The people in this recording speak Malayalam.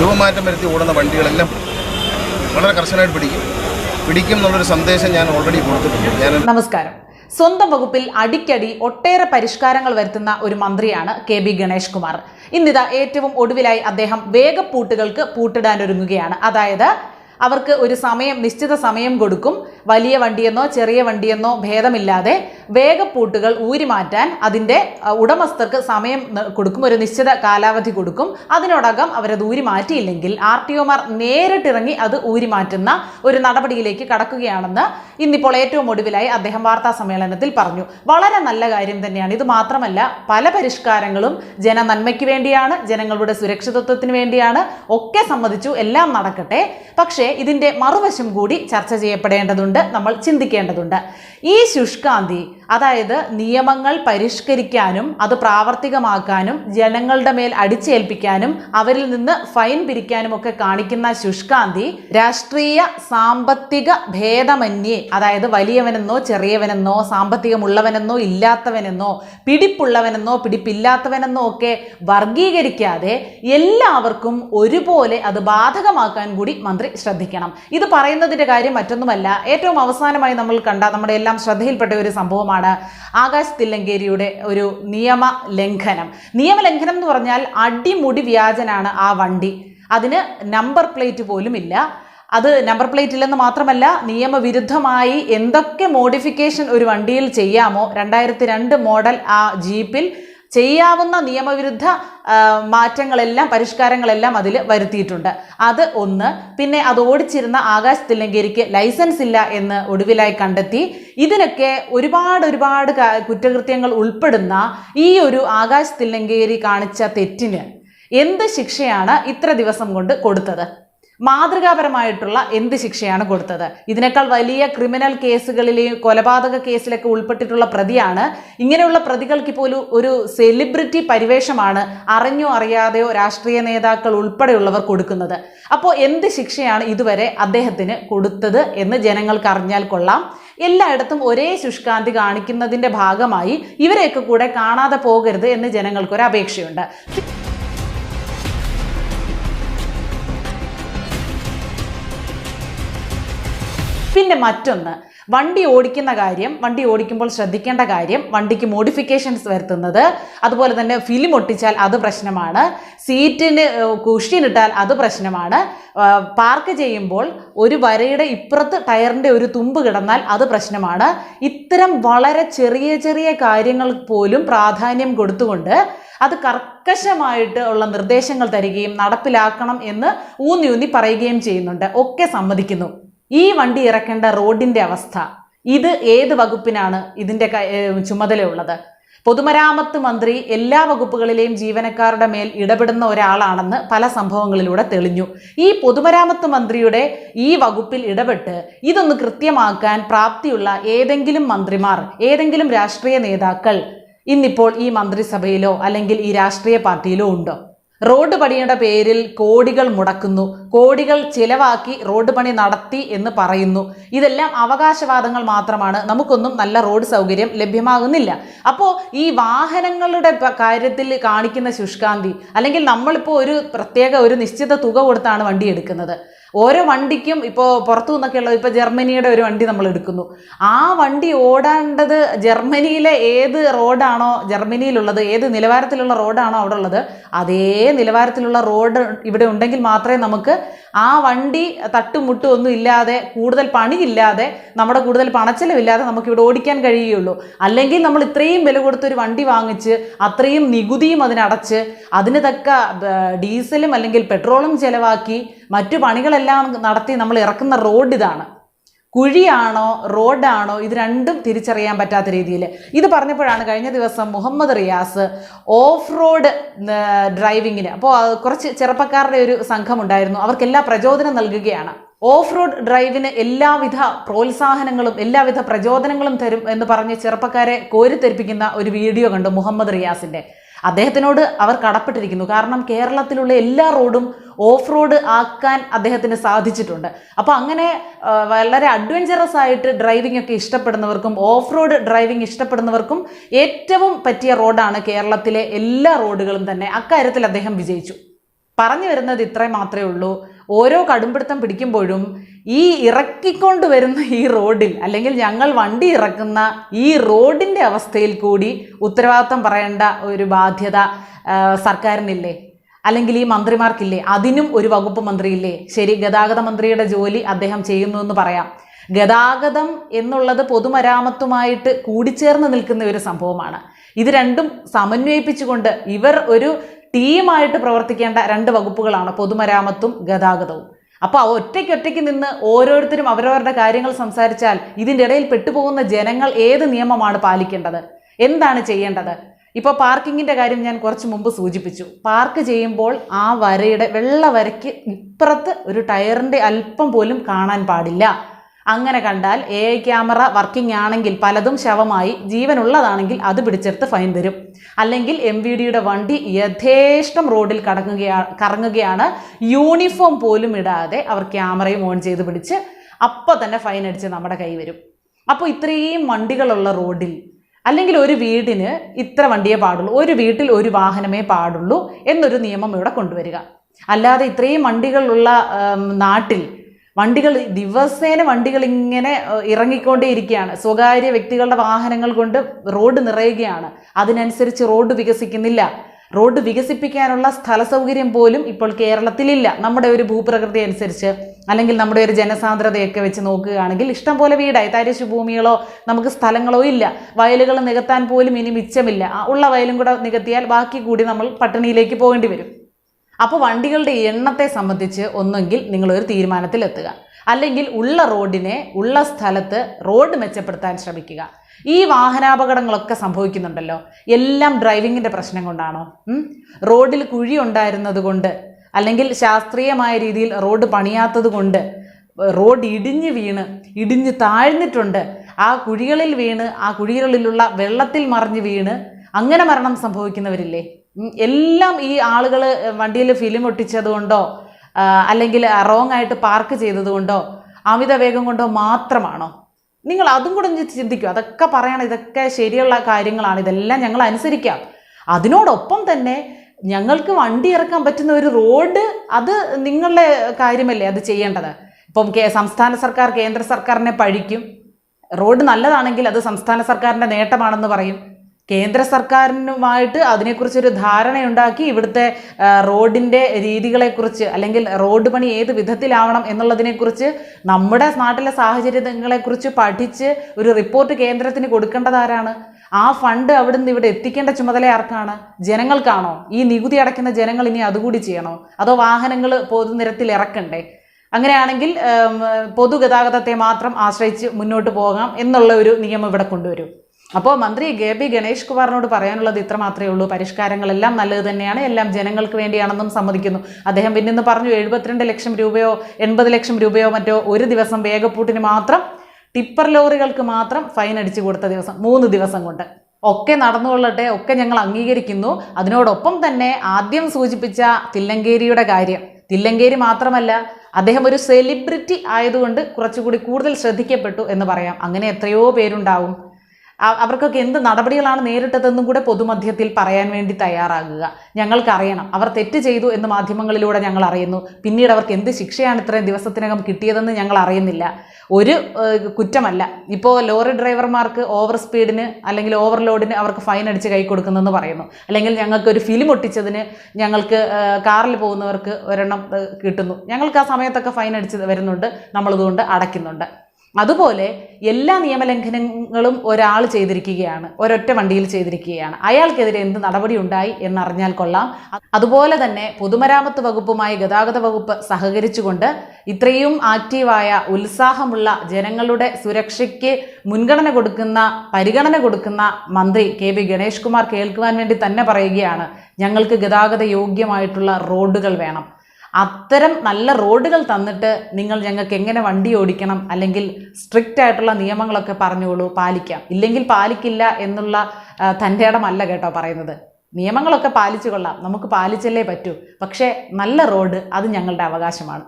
രൂപമാറ്റം വരുത്തി ഓടുന്ന വണ്ടികളെല്ലാം വളരെ കർശനമായിട്ട് പിടിക്കും. പിടിക്കും എന്നുള്ളൊരു സന്ദേശം ഞാൻ ഓൾറെഡി കൊടുത്തിട്ടുണ്ട്. ഞാൻ നമസ്കാരം. സ്വന്തം വകുപ്പിൽ അടിക്കടി ഒട്ടേറെ പരിഷ്കാരങ്ങൾ വരുത്തുന്ന ഒരു മന്ത്രിയാണ് കെ ബി ഗണേഷ് കുമാർ. ഇന്നിതാ ഏറ്റവും ഒടുവിലായി അദ്ദേഹം വേഗപ്പൂട്ടുകൾക്ക് പൂട്ടിടാനൊരുങ്ങുകയാണ് അതായത് അവർക്ക് ഒരു സമയം നിശ്ചിത സമയം കൊടുക്കും. വലിയ വണ്ടിയെന്നോ ചെറിയ വണ്ടിയെന്നോ ഭേദമില്ലാതെ വേഗപ്പൂട്ടുകൾ ഊരി മാറ്റാൻ അതിന്റെ ഉടമസ്ഥർക്ക് സമയം കൊടുക്കും. ഒരു നിശ്ചിത കാലാവധി കൊടുക്കും. അതിനോടകം അവരത് ഊരി മാറ്റിയില്ലെങ്കിൽ ആർ ടി ഒമാർ നേരിട്ടിറങ്ങി അത് ഊരി മാറ്റുന്ന ഒരു നടപടിയിലേക്ക് കടക്കുകയാണെന്ന് ഇന്നിപ്പോൾ ഏറ്റവും ഒടുവിലായി അദ്ദേഹം വാർത്താ സമ്മേളനത്തിൽ പറഞ്ഞു. വളരെ നല്ല കാര്യം തന്നെയാണ്. ഇത് മാത്രമല്ല പല പരിഷ്കാരങ്ങളും ജനനന്മയ്ക്ക് വേണ്ടിയാണ് ജനങ്ങളുടെ സുരക്ഷിതത്വത്തിന് വേണ്ടിയാണ് ഒക്കെ സമ്മതിച്ചു എല്ലാം നടക്കട്ടെ. പക്ഷേ ഇതിന്റെ മറുവശം കൂടി ചർച്ച ചെയ്യപ്പെടേണ്ടതുണ്ട് നമ്മൾ ചിന്തിക്കേണ്ടതുണ്ട്. ഈ ശുഷ്കാന്തി അതായത് നിയമങ്ങൾ പരിഷ്കരിക്കാനും അത് പ്രാവർത്തികമാക്കാനും ജനങ്ങളുടെ മേൽ അടിച്ചേൽപ്പിക്കാനും അവരിൽ നിന്ന് ഫൈൻ പിരിക്കാനും ഒക്കെ കാണിക്കുന്ന ശുഷ്കാന്തി രാഷ്ട്രീയ സാമ്പത്തിക ഭേദമന്യേ അതായത് വലിയവനെന്നോ ചെറിയവനെന്നോ സാമ്പത്തികമുള്ളവനെന്നോ ഇല്ലാത്തവനെന്നോ പിടിപ്പുള്ളവനെന്നോ പിടിപ്പില്ലാത്തവനെന്നോ ഒക്കെ വർഗീകരിക്കാതെ എല്ലാവർക്കും ഒരുപോലെ അത് ബാധകമാക്കാൻ കൂടി മന്ത്രി ശ്രദ്ധിക്കണം. ഇത് പറയുന്നതിന്റെ കാര്യം മറ്റൊന്നുമല്ല. ഏറ്റവും അവസാനമായി നമ്മൾ കണ്ട നമ്മുടെ എല്ലാം ശ്രദ്ധയിൽപ്പെട്ട ഒരു സംഭവമാണ് ആകാശ് തില്ലങ്കേരിയുടെ ഒരു നിയമ ലംഘനം. നിയമലംഘനം എന്ന് പറഞ്ഞാൽ അടിമുടി വ്യാജനാണ് ആ വണ്ടി. അതിന് നമ്പർ പ്ലേറ്റ് പോലും ഇല്ല. അത് നമ്പർ പ്ലേറ്റ് ഇല്ലെന്ന് മാത്രമല്ല നിയമവിരുദ്ധമായി എന്തൊക്കെ മോഡിഫിക്കേഷൻ ഒരു വണ്ടിയിൽ ചെയ്യാമോ രണ്ടായിരത്തി രണ്ട് മോഡൽ ആ ജീപ്പിൽ ചെയ്യാവുന്ന നിയമവിരുദ്ധ മാറ്റങ്ങളെല്ലാം പരിഷ്കാരങ്ങളെല്ലാം അതിൽ വരുത്തിയിട്ടുണ്ട്. അത് ഒന്ന്. പിന്നെ അത് ഓടിച്ചിരുന്ന ആകാശ് തില്ലങ്കേരിക്ക് ലൈസൻസ് ഇല്ല എന്ന് ഒടുവിലായി കണ്ടെത്തി. ഇതിനൊക്കെ ഒരുപാട് ഒരുപാട് കുറ്റകൃത്യങ്ങൾ ഉൾപ്പെടുന്ന ഈ ഒരു ആകാശ് തില്ലങ്കേരി കാണിച്ച തെറ്റിന് എന്ത് ശിക്ഷയാണ് ഇത്ര ദിവസം കൊണ്ട് കൊടുത്തത്? മാതൃകാപരമായിട്ടുള്ള എന്ത് ശിക്ഷയാണ് കൊടുത്തത്? ഇതിനേക്കാൾ വലിയ ക്രിമിനൽ കേസുകളിലെയും കൊലപാതക കേസിലൊക്കെ ഉൾപ്പെട്ടിട്ടുള്ള പ്രതിയാണ്. ഇങ്ങനെയുള്ള പ്രതികൾക്ക് പോലും ഒരു സെലിബ്രിറ്റി പരിവേഷമാണ് അറിഞ്ഞോ അറിയാതെയോ രാഷ്ട്രീയ നേതാക്കൾ ഉൾപ്പെടെയുള്ളവർ കൊടുക്കുന്നത്. അപ്പോൾ എന്ത് ശിക്ഷയാണ് ഇതുവരെ അദ്ദേഹത്തിന് കൊടുത്തത് എന്ന് ജനങ്ങൾക്ക് അറിഞ്ഞാൽ കൊള്ളാം. എല്ലായിടത്തും ഒരേ ശുഷ്കാന്തി കാണിക്കുന്നതിന്റെ ഭാഗമായി ഇവരെയൊക്കെ കൂടെ കാണാതെ പോകരുത് എന്ന് ജനങ്ങൾക്കൊരു അപേക്ഷയുണ്ട്. പിന്നെ മറ്റൊന്ന് വണ്ടി ഓടിക്കുന്ന കാര്യം വണ്ടി ഓടിക്കുമ്പോൾ ശ്രദ്ധിക്കേണ്ട കാര്യം വണ്ടിക്ക് മോഡിഫിക്കേഷൻസ് വരുത്തുന്നത് അതുപോലെ തന്നെ ഫിലിം ഒട്ടിച്ചാൽ അത് പ്രശ്നമാണ് സീറ്റിന് കുഷ്യനിട്ടാൽ അത് പ്രശ്നമാണ് പാർക്ക് ചെയ്യുമ്പോൾ ഒരു വരയുടെ ഇപ്പുറത്ത് ടയറിന്റെ ഒരു തുമ്പ് കിടന്നാൽ അത് പ്രശ്നമാണ്. ഇത്തരം വളരെ ചെറിയ ചെറിയ കാര്യങ്ങൾ പോലും പ്രാധാന്യം കൊടുത്തുകൊണ്ട് അത് കർക്കശമായിട്ട് ഉള്ള നിർദ്ദേശങ്ങൾ തരികയും നടപ്പിലാക്കണം എന്ന് ഊന്നി ഊന്നി പറയുകയും ചെയ്യുന്നുണ്ട്. ഒക്കെ സമ്മതിക്കുന്നു. ഈ വണ്ടി ഇറക്കേണ്ട റോഡിന്റെ അവസ്ഥ. ഇത് ഏത് വകുപ്പിനാണ് ഇതിന്റെ ചുമതലയുള്ളത്? പൊതുമരാമത്ത് മന്ത്രി എല്ലാ വകുപ്പുകളിലെയും ജീവനക്കാരുടെ മേൽ ഇടപെടുന്ന ഒരാളാണെന്ന് പല സംഭവങ്ങളിലൂടെ തെളിഞ്ഞു. ഈ പൊതുമരാമത്ത് മന്ത്രിയുടെ ഈ വകുപ്പിൽ ഇടപെട്ട് ഇതൊന്ന് കൃത്യമാക്കാൻ പ്രാപ്തിയുള്ള ഏതെങ്കിലും മന്ത്രിമാർ ഏതെങ്കിലും രാഷ്ട്രീയ നേതാക്കൾ ഇന്നിപ്പോൾ ഈ മന്ത്രിസഭയിലോ അല്ലെങ്കിൽ ഈ രാഷ്ട്രീയ പാർട്ടിയിലോ ഉണ്ടോ? റോഡ് പണിയുടെ പേരിൽ കോടികൾ മുടക്കുന്നു. കോടികൾ ചിലവാക്കി റോഡ് പണി നടത്തി എന്ന് പറയുന്നു. ഇതെല്ലാം അവകാശവാദങ്ങൾ മാത്രമാണ്. നമുക്കൊന്നും നല്ല റോഡ് സൗകര്യം ലഭ്യമാകുന്നില്ല. അപ്പോൾ ഈ വാഹനങ്ങളുടെ കാര്യത്തിൽ കാണിക്കുന്ന ശുഷ്കാന്തി അല്ലെങ്കിൽ നമ്മളിപ്പോൾ ഒരു പ്രത്യേക ഒരു നിശ്ചിത തുക കൊടുത്താണ് വണ്ടി എടുക്കുന്നത്. ഓരോ വണ്ടിക്കും ഇപ്പോൾ പുറത്തു നിന്നൊക്കെ ഉള്ളത് ഇപ്പോൾ ജർമ്മനിയുടെ ഒരു വണ്ടി നമ്മൾ എടുക്കുന്നു. ആ വണ്ടി ഓടേണ്ടത് ജർമ്മനിയിലെ ഏത് റോഡാണോ ജർമ്മനിയിലുള്ളത് ഏത് നിലവാരത്തിലുള്ള റോഡാണോ അവിടെ ഉള്ളത് അതേ നിലവാരത്തിലുള്ള റോഡ് ഇവിടെ ഉണ്ടെങ്കിൽ മാത്രമേ നമുക്ക് ആ വണ്ടി തട്ടുമുട്ടും ഒന്നും ഇല്ലാതെ കൂടുതൽ പണിയില്ലാതെ നമ്മുടെ കൂടുതൽ പണച്ചെലവില്ലാതെ നമുക്ക് ഇവിടെ ഓടിക്കാൻ കഴിയുകയുള്ളൂ. അല്ലെങ്കിൽ നമ്മൾ ഇത്രയും വില കൊടുത്തൊരു വണ്ടി വാങ്ങിച്ച് അത്രയും നികുതിയും അതിനടച്ച് അതിന് തക്ക ഡീസലും അല്ലെങ്കിൽ പെട്രോളും ചെലവാക്കി മറ്റു പണികളെല്ലാം നടത്തി നമ്മൾ ഇറക്കുന്ന റോഡ് ഇതാണ്. കുഴിയാണോ റോഡാണോ ഇത് രണ്ടും തിരിച്ചറിയാൻ പറ്റാത്ത രീതിയിൽ. ഇത് പറഞ്ഞപ്പോഴാണ് കഴിഞ്ഞ ദിവസം മുഹമ്മദ് റിയാസ് ഓഫ് റോഡ് ഡ്രൈവിങ്ങിന് അപ്പോൾ കുറച്ച് ചെറുപ്പക്കാരുടെ ഒരു സംഘം ഉണ്ടായിരുന്നു അവർക്കെല്ലാം പ്രചോദനം നൽകുകയാണ്. ഓഫ് റോഡ് ഡ്രൈവിന് എല്ലാവിധ പ്രോത്സാഹനങ്ങളും എല്ലാവിധ പ്രചോദനങ്ങളും തരും എന്ന് പറഞ്ഞ് ചെറുപ്പക്കാരെ കോരിത്തെരിപ്പിക്കുന്ന ഒരു വീഡിയോ കണ്ടു മുഹമ്മദ് റിയാസിന്റെ അദ്ദേഹത്തിനോട് അവർ കടപ്പെട്ടിരിക്കുന്നു. കാരണം കേരളത്തിലുള്ള എല്ലാ റോഡും ഓഫ് റോഡ് ആക്കാൻ അദ്ദേഹത്തിന് സാധിച്ചിട്ടുണ്ട്. അപ്പോൾ അങ്ങനെ വളരെ അഡ്വഞ്ചറസ് ആയിട്ട് ഡ്രൈവിംഗ് ഒക്കെ ഇഷ്ടപ്പെടുന്നവർക്കും ഓഫ് റോഡ് ഡ്രൈവിംഗ് ഇഷ്ടപ്പെടുന്നവർക്കും ഏറ്റവും പറ്റിയ റോഡാണ് കേരളത്തിലെ എല്ലാ റോഡുകളും തന്നെ. അക്കാര്യത്തിൽ അദ്ദേഹം വിജയിച്ചു. പറഞ്ഞു വരുന്നത് ഇത്രയും മാത്രമേ ഉള്ളൂ. ഓരോ കടുംപിടുത്തം പിടിക്കുമ്പോഴും ഈ ഇറക്കിക്കൊണ്ട് വരുന്ന ഈ റോഡിൽ അല്ലെങ്കിൽ ഞങ്ങൾ വണ്ടി ഇറക്കുന്ന ഈ റോഡിന്റെ അവസ്ഥയിൽ കൂടി ഉത്തരവാദിത്തം പറയേണ്ട ഒരു ബാധ്യത സർക്കാരിനില്ലേ? അല്ലെങ്കിൽ ഈ മന്ത്രിമാർക്കില്ലേ അതിനും ഒരു വകുപ്പ് മന്ത്രിയില്ലേ? ശരി ഗതാഗത മന്ത്രിയുടെ ജോലി അദ്ദേഹം ചെയ്യുന്നു എന്ന് പറയാം. ഗതാഗതം എന്നുള്ളത് പൊതുമരാമത്തുമായിട്ട് കൂടിച്ചേർന്ന് നിൽക്കുന്ന ഒരു സംഭവമാണ്. ഇത് രണ്ടും സമന്വയിപ്പിച്ചുകൊണ്ട് ഇവർ ഒരു ടീമായിട്ട് പ്രവർത്തിക്കേണ്ട രണ്ട് വകുപ്പുകളാണ് പൊതുമരാമത്തും ഗതാഗതവും. അപ്പോൾ ഒറ്റയ്ക്കൊറ്റയ്ക്ക് നിന്ന് ഓരോരുത്തരും അവരവരുടെ കാര്യങ്ങൾ സംസാരിച്ചാൽ ഇതിന്റെ ഇടയിൽ പെട്ടുപോകുന്ന ജനങ്ങൾ ഏത് നിയമമാണ് പാലിക്കേണ്ടത്? എന്താണ് ചെയ്യേണ്ടത്? ഇപ്പോൾ പാർക്കിങ്ങിന്റെ കാര്യം ഞാൻ കുറച്ച് മുമ്പ് സൂചിപ്പിച്ചു. പാർക്ക് ചെയ്യുമ്പോൾ ആ വരയുടെ വെള്ള വരയ്ക്ക് ഇപ്പുറത്ത് ഒരു ടയറിന്റെ അല്പം പോലും കാണാൻ പാടില്ല. അങ്ങനെ കണ്ടാൽ എ ഐ ക്യാമറ വർക്കിംഗ് ആണെങ്കിൽ പലതും ശവമായി ജീവനുള്ളതാണെങ്കിൽ അത് പിടിച്ചെടുത്ത് ഫൈൻ തരും. അല്ലെങ്കിൽ എം വി ഡിയുടെ വണ്ടി യഥേഷ്ടം റോഡിൽ കടങ്ങുകയാണ് കറങ്ങുകയാണ്. യൂണിഫോം പോലും ഇടാതെ അവർ ക്യാമറയും ഓൺ ചെയ്ത് പിടിച്ച് അപ്പോൾ തന്നെ ഫൈൻ അടിച്ച് നമ്മുടെ കൈ വരും. അപ്പോൾ ഇത്രയും വണ്ടികളുള്ള റോഡിൽ അല്ലെങ്കിൽ ഒരു വീടിന് ഇത്ര വണ്ടിയേ പാടുള്ളൂ ഒരു വീട്ടിൽ ഒരു വാഹനമേ പാടുള്ളൂ എന്നൊരു നിയമം ഇവിടെ കൊണ്ടുവരിക. അല്ലാതെ ഇത്രയും വണ്ടികളുള്ള നാട്ടിൽ വണ്ടികൾ ദിവസേന വണ്ടികൾ ഇങ്ങനെ ഇറങ്ങിക്കൊണ്ടേയിരിക്കുകയാണ്. സ്വകാര്യ വ്യക്തികളുടെ വാഹനങ്ങൾ കൊണ്ട് റോഡ് നിറയുകയാണ്. അതിനനുസരിച്ച് റോഡ് വികസിക്കുന്നില്ല. റോഡ് വികസിപ്പിക്കാനുള്ള സ്ഥല സൗകര്യം പോലും ഇപ്പോൾ കേരളത്തിലില്ല. നമ്മുടെ ഒരു ഭൂപ്രകൃതി അനുസരിച്ച് അല്ലെങ്കിൽ നമ്മുടെ ഒരു ജനസാന്ദ്രതയൊക്കെ വെച്ച് നോക്കുകയാണെങ്കിൽ ഇഷ്ടം പോലെ വീടായി തരിശു ഭൂമികളോ നമുക്ക് സ്ഥലങ്ങളോ ഇല്ല. വയലുകൾ നികത്താൻ പോലും ഇനി മിച്ചമില്ല. ഉള്ള വയലും കൂടെ നികത്തിയാൽ ബാക്കി കൂടി നമ്മൾ പട്ടിണിയിലേക്ക് പോകേണ്ടി വരും. അപ്പോൾ വണ്ടികളുടെ എണ്ണത്തെ സംബന്ധിച്ച് ഒന്നെങ്കിൽ നിങ്ങളൊരു തീരുമാനത്തിലെത്തുക. അല്ലെങ്കിൽ ഉള്ള റോഡിനെ ഉള്ള സ്ഥലത്ത് റോഡ് മെച്ചപ്പെടുത്താൻ ശ്രമിക്കുക. ഈ വാഹനാപകടങ്ങളൊക്കെ സംഭവിക്കുന്നുണ്ടല്ലോ. എല്ലാം ഡ്രൈവിങ്ങിന്റെ പ്രശ്നം കൊണ്ടാണോ? റോഡിൽ കുഴി ഉണ്ടായിരുന്നത് കൊണ്ട് അല്ലെങ്കിൽ ശാസ്ത്രീയമായ രീതിയിൽ റോഡ് പണിയാത്തത് കൊണ്ട് റോഡ് ഇടിഞ്ഞ് വീണ് ഇടിഞ്ഞ് താഴ്ന്നിട്ടുണ്ട്. ആ കുഴികളിൽ വീണ് ആ കുഴികളിലുള്ള വെള്ളത്തിൽ മറിഞ്ഞ് വീണ് അങ്ങനെ മരണം സംഭവിക്കുന്നവരില്ലേ? എല്ലാം ഈ ആളുകൾ വണ്ടിയിൽ ഫിലിം ഒട്ടിച്ചതുകൊണ്ടോ അല്ലെങ്കിൽ റോങ് ആയിട്ട് പാർക്ക് ചെയ്തതുകൊണ്ടോ അമിത വേഗം കൊണ്ടോ മാത്രമാണോ? നിങ്ങൾ അതും കൂടെ ഒന്ന് ചിന്തിക്കൂ. അതൊക്കെ പറയണം. ഇതൊക്കെ ശരിയുള്ള കാര്യങ്ങളാണ്. ഇതെല്ലാം ഞങ്ങൾ അനുസരിക്കാം. അതിനോടൊപ്പം തന്നെ ഞങ്ങൾക്ക് വണ്ടി ഇറക്കാൻ പറ്റുന്ന ഒരു റോഡ് അത് നിങ്ങളുടെ കാര്യമല്ലേ അത് ചെയ്യേണ്ടത്? ഇപ്പം കേ സംസ്ഥാന സർക്കാർ കേന്ദ്ര സർക്കാരിനെ പഴിക്കും. റോഡ് നല്ലതാണെങ്കിൽ അത് സംസ്ഥാന സർക്കാരിന്റെ നേട്ടമാണെന്ന് പറയും. കേന്ദ്ര സർക്കാരിനുമായിട്ട് അതിനെക്കുറിച്ചൊരു ധാരണയുണ്ടാക്കി ഇവിടുത്തെ റോഡിന്റെ രീതികളെക്കുറിച്ച് അല്ലെങ്കിൽ റോഡ് പണി ഏത് വിധത്തിലാവണം എന്നുള്ളതിനെക്കുറിച്ച് നമ്മുടെ നാട്ടിലെ സാഹചര്യങ്ങളെക്കുറിച്ച് പഠിച്ച് ഒരു റിപ്പോർട്ട് കേന്ദ്രത്തിന് കൊടുക്കേണ്ടതാരാണ്? ആ ഫണ്ട് അവിടുന്ന് ഇവിടെ എത്തിക്കേണ്ട ചുമതല ആർക്കാണ്? ജനങ്ങൾക്കാണോ? ഈ നികുതി അടയ്ക്കുന്ന ജനങ്ങൾ ഇനി അതുകൂടി ചെയ്യണോ? അതോ വാഹനങ്ങൾ പൊതുനിരത്തിൽ ഇറക്കണ്ടേ? അങ്ങനെയാണെങ്കിൽ പൊതുഗതാഗതത്തെ മാത്രം ആശ്രയിച്ച് മുന്നോട്ട് പോകാം എന്നുള്ള ഒരു നിയമം ഇവിടെ കൊണ്ടുവരും. അപ്പോൾ മന്ത്രി കെ ബി ഗണേഷ് കുമാറിനോട് പറയാനുള്ളത് ഇത്ര മാത്രമേ ഉള്ളൂ. പരിഷ്കാരങ്ങളെല്ലാം നല്ലത് തന്നെയാണ്. എല്ലാം ജനങ്ങൾക്ക് വേണ്ടിയാണെന്നും സമ്മതിക്കുന്നു. അദ്ദേഹം പിന്നിന്ന് പറഞ്ഞു എഴുപത്തിരണ്ട് ലക്ഷം രൂപയോ എൺപത് ലക്ഷം രൂപയോ മറ്റോ ഒരു ദിവസം വേഗപ്പൂട്ടിന് മാത്രം ടിപ്പർ ലോറികൾക്ക് മാത്രം ഫൈൻ അടിച്ചു കൊടുത്ത ദിവസം മൂന്ന് ദിവസം കൊണ്ട്. ഒക്കെ നടന്നുകൊള്ളട്ടെ ഒക്കെ ഞങ്ങൾ അംഗീകരിക്കുന്നു. അതിനോടൊപ്പം തന്നെ ആദ്യം സൂചിപ്പിച്ച തില്ലങ്കേരിയുടെ കാര്യം. തില്ലങ്കേരി മാത്രമല്ല അദ്ദേഹം ഒരു സെലിബ്രിറ്റി ആയതുകൊണ്ട് കുറച്ചുകൂടി കൂടുതൽ ശ്രദ്ധിക്കപ്പെട്ടു എന്ന് പറയാം. അങ്ങനെ എത്രയോ പേരുണ്ടാവും. അവർക്കൊക്കെ എന്ത് നടപടികളാണ് നേരിട്ടതെന്നും കൂടെ പൊതുമധ്യത്തിൽ പറയാൻ വേണ്ടി തയ്യാറാകുക. ഞങ്ങൾക്കറിയണം. അവർ തെറ്റ് ചെയ്തു എന്ന് മാധ്യമങ്ങളിലൂടെ ഞങ്ങൾ അറിയുന്നു. പിന്നീട് അവർക്ക് എന്ത് ശിക്ഷയാണ് ഇത്രയും ദിവസത്തിനകം കിട്ടിയതെന്ന് ഞങ്ങൾ അറിയുന്നില്ല. ഒരു കുറ്റമല്ല. ഇപ്പോൾ ലോറി ഡ്രൈവർമാർക്ക് ഓവർ സ്പീഡിന് അല്ലെങ്കിൽ ഓവർലോഡിന് അവർക്ക് ഫൈൻ അടിച്ച് കൈ കൊടുക്കുന്നെന്ന് പറയുന്നു. അല്ലെങ്കിൽ ഞങ്ങൾക്ക് ഒരു ഫിലിം ഒട്ടിച്ചതിന് ഞങ്ങൾക്ക് കാറിൽ പോകുന്നവർക്ക് ഒരെണ്ണം കിട്ടുന്നു. ഞങ്ങൾക്ക് ആ സമയത്തൊക്കെ ഫൈൻ അടിച്ച് വരുന്നുണ്ട്. നമ്മളിതുകൊണ്ട് അടയ്ക്കുന്നുണ്ട്. അതുപോലെ എല്ലാ നിയമലംഘനങ്ങളും ഒരാൾ ചെയ്തിരിക്കുകയാണ് ഒരൊറ്റ വണ്ടിയിൽ ചെയ്തിരിക്കുകയാണ്. അയാൾക്കെതിരെ എന്ത് നടപടി ഉണ്ടായി എന്നറിഞ്ഞാൽ കൊള്ളാം. അതുപോലെ തന്നെ പൊതുമരാമത്ത് വകുപ്പുമായി ഗതാഗത വകുപ്പ് സഹകരിച്ചുകൊണ്ട് ഇത്രയും ആക്റ്റീവായ ഉത്സാഹമുള്ള ജനങ്ങളുടെ സുരക്ഷയ്ക്ക് മുൻഗണന കൊടുക്കുന്ന പരിഗണന കൊടുക്കുന്ന മന്ത്രി കെ ബി ഗണേഷ് കുമാർ കേൾക്കുവാൻ വേണ്ടി തന്നെ പറയുകയാണ് ഞങ്ങൾക്ക് ഗതാഗത യോഗ്യമായിട്ടുള്ള റോഡുകൾ വേണം. അത്തരം നല്ല റോഡുകൾ തന്നിട്ട് നിങ്ങൾ ഞങ്ങൾക്ക് എങ്ങനെ വണ്ടി ഓടിക്കണം അല്ലെങ്കിൽ സ്ട്രിക്റ്റ് ആയിട്ടുള്ള നിയമങ്ങളൊക്കെ പറഞ്ഞോളൂ പാലിക്കാം. ഇല്ലെങ്കിൽ പാലിക്കില്ല എന്നുള്ള തന്റെ ഇടമല്ല കേട്ടോ പറയുന്നത്. നിയമങ്ങളൊക്കെ പാലിച്ചു കൊള്ളാം. നമുക്ക് പാലിച്ചല്ലേ പറ്റൂ. പക്ഷേ നല്ല റോഡ് അത് ഞങ്ങളുടെ അവകാശമാണ്.